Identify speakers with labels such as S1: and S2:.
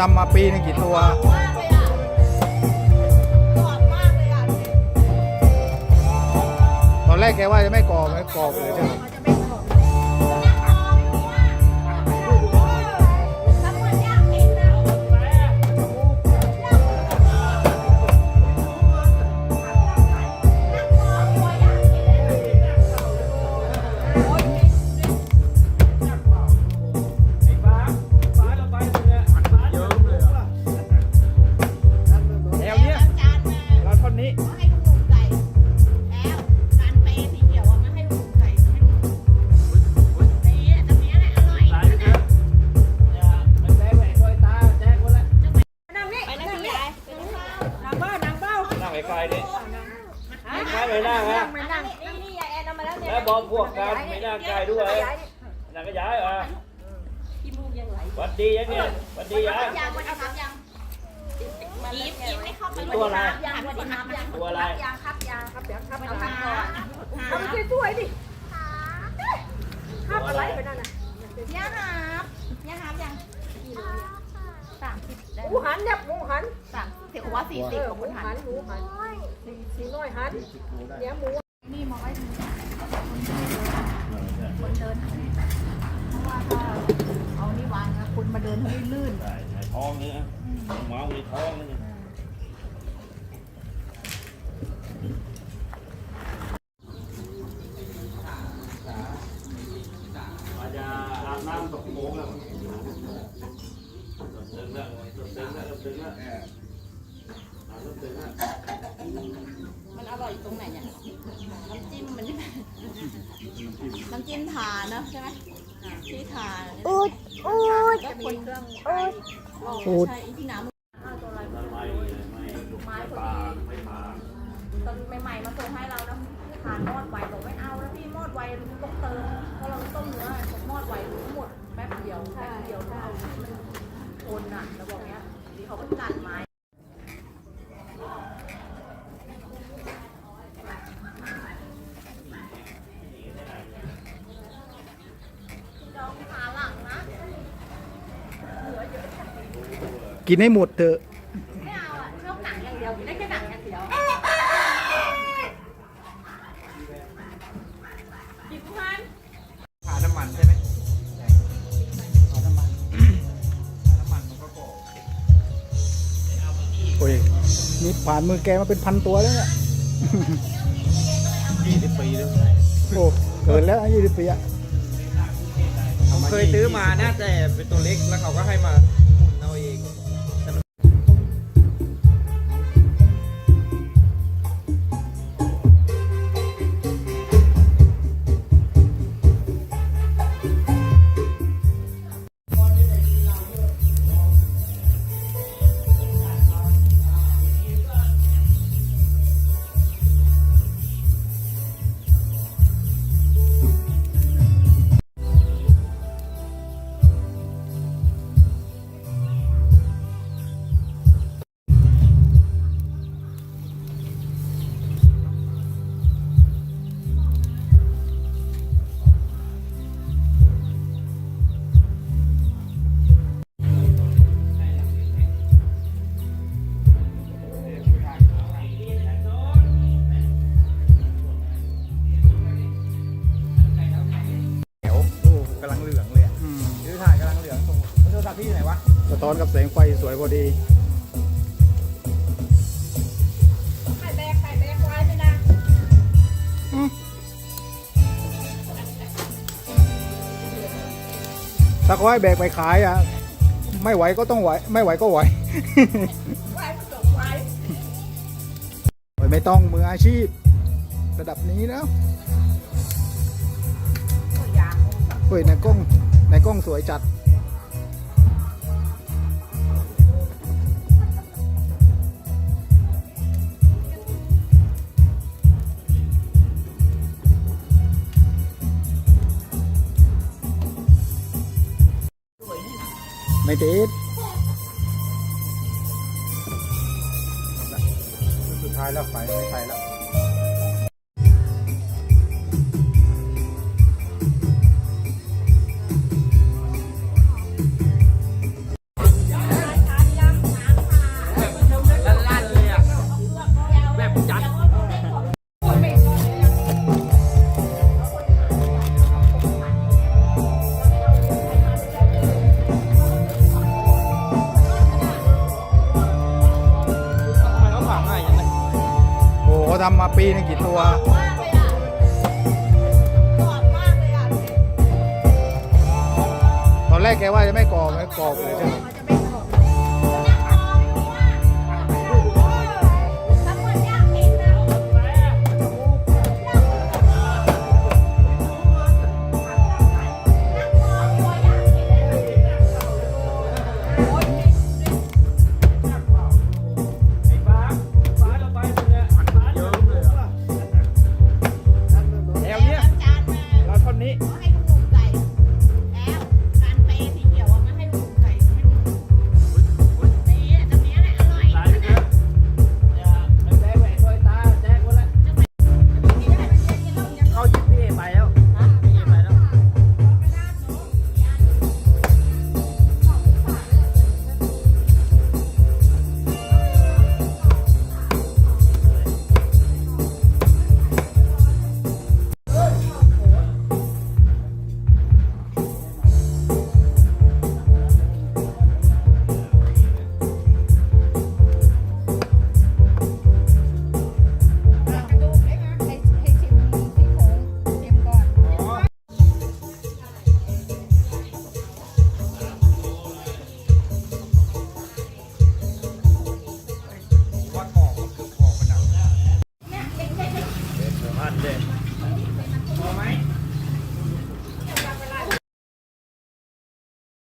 S1: ทำมาปีนึงกี่ตัว ตอนแรกแกว่าจะไม่กรอบไม่กรอบเลยใช่ไหม
S2: แล้
S3: วเนี่ยแล้ว
S2: บอกพวกกันไม่นั่งไกลด้วยนั่งก็ย้ายอะ
S3: ขี้มูกยังไหล
S2: หวัดดียังเนี่ยหวัดดียัง
S3: ยังวันครับยังยิ้มยิ้มไม่เข้าไป
S2: ตัวอะไร
S3: ยังวันนี้ครับยัง
S2: ตัวอะไร
S3: ยังครับยังครับยังครับเอาครับก่อน
S4: ทำสวยๆดิข้ามอะไรไปนั่นน่ะ
S3: ย่าครับย่าครับยังสามสิบได้
S4: หมูหันเนี่ยหมูหัน
S3: สามสิบว่าสี่
S4: เอ
S3: สิบ
S4: อ
S3: ของ
S4: หมู
S3: คุณ
S4: หั
S3: หั
S4: น
S3: น
S4: หมูหันสีสีน้อยหันเนี่ยหมู
S3: นี่มองไว้ คนเดินเพราะว่าถ้าเอานี่วางนะคุณมาเดินให้ลื่น
S2: ใช่ใช่ท้องเนี่ยเมาในท้องนี่อาจจะอาบน้ำตกโมงแล้วตึงแล้วตึงแล้วตึงแล้วตึงแล้ว
S3: มันอร่อยตรงไหนเนี่ยน้ำจิ้มมัน น้ำจิ้มทาเนอะใช่ไหมที่ทาอูดอูดก็มีเครื่องอูดใช่ที่น้ำ
S2: ไม่ไม่ไม่ปาไม่ปา
S3: ตอนใหม่ๆมาส่งให้เรานะทานมอดไวบอกไม่เอาแล้วพี่มอดไวต้องเติมเพราะเราต้มเนื้อผมมอดไวหมดแป๊บเดียวแป๊บเดียวเท่ามันทนอะแล้วบอกเนี้ยดีเขาก็กัดไม้ดองขาหลังนะ
S1: กินให้หมดเถอะ
S3: ไม่เอาอะชอบหนังอย่างเดียวได้แค่หนังอย่างเดียวหยิบพัน
S2: ขาน้ำมันใช่ไหมขาน้ำมันขาน้ำมันมันก็ก่อ
S1: โอ้ยนี่ผ่านมือแกมาเป็นพันตัวแล้วเนี่ย
S2: ยี่สิบปีแล้ว
S1: โอ้เกินแล้วยี่สิบปีอะ
S5: ผมเคยซื้อมานะแต่เป็นตัวเล็กแล้วเขาก็ให้มา อน
S2: กั
S1: บแสงไฟสวยพอดี
S4: ไข่แบกไข่แบกไว้ไม่นะ
S1: ถ้าเขาให้แบกไปขายอะ ไม่ไหวก็ต้องไหว ไม่ไหวก็ไหว
S4: ไว้มันจบไว้
S1: ไม่ต้องมืออาชีพ ระดับนี้แล้ว
S4: ตัวอย่าง
S1: เฮ้ยในกล้องในกล้องสวยจัด ไม่ติด
S2: สุดท้ายแล้วไฟไม่ไฟแล้ว
S1: ปีนึงกี่ตัว ตอนแรกแกว่าจะไม่ก่อไม่ก่อเลยใช่ไหม